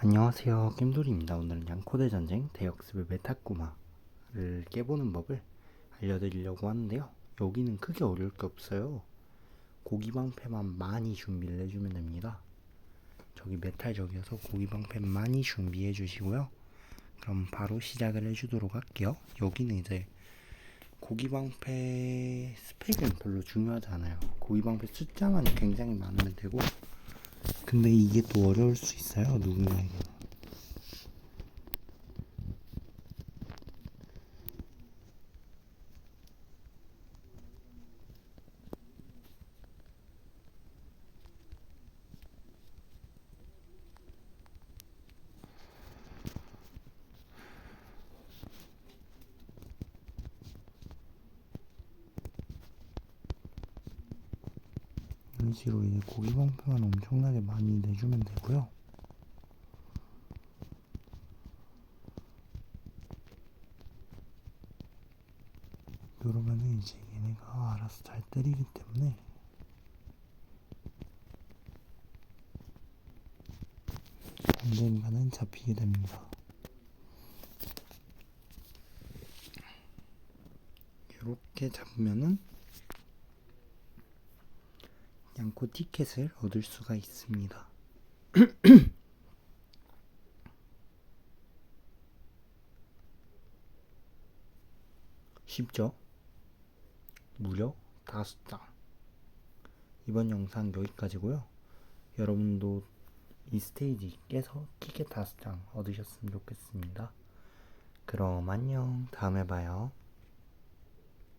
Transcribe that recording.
안녕하세요. 겜돌이입니다. 오늘은 양코대 전쟁 대역습의 메타꾸마를 깨보는 법을 알려드리려고 하는데요. 여기는 크게 어려울 게 없어요. 고기방패만 많이 준비를 해주면 됩니다. 저기 메탈적이어서 고기방패 많이 준비해 주시고요. 그럼 바로 시작을 해주도록 할게요. 여기는 이제 고기방패 스펙은 별로 중요하지 않아요. 고기방패 숫자만 굉장히 많으면 되고 근데 이게 또 어려울 수 있어요 누군가에게 식으로 이제 고기 방패만 엄청나게 많이 내주면 되고요. 그러면은 이제 얘네가 알아서 잘 때리기 때문에 언젠가는 잡히게 됩니다. 이렇게 잡으면은 양코 티켓을 얻을 수가 있습니다. 쉽죠? 무려 다섯 장. 이번 영상 여기까지고요. 여러분도 이 스테이지 깨서 티켓 다섯 장 얻으셨으면 좋겠습니다. 그럼 안녕. 다음에 봐요.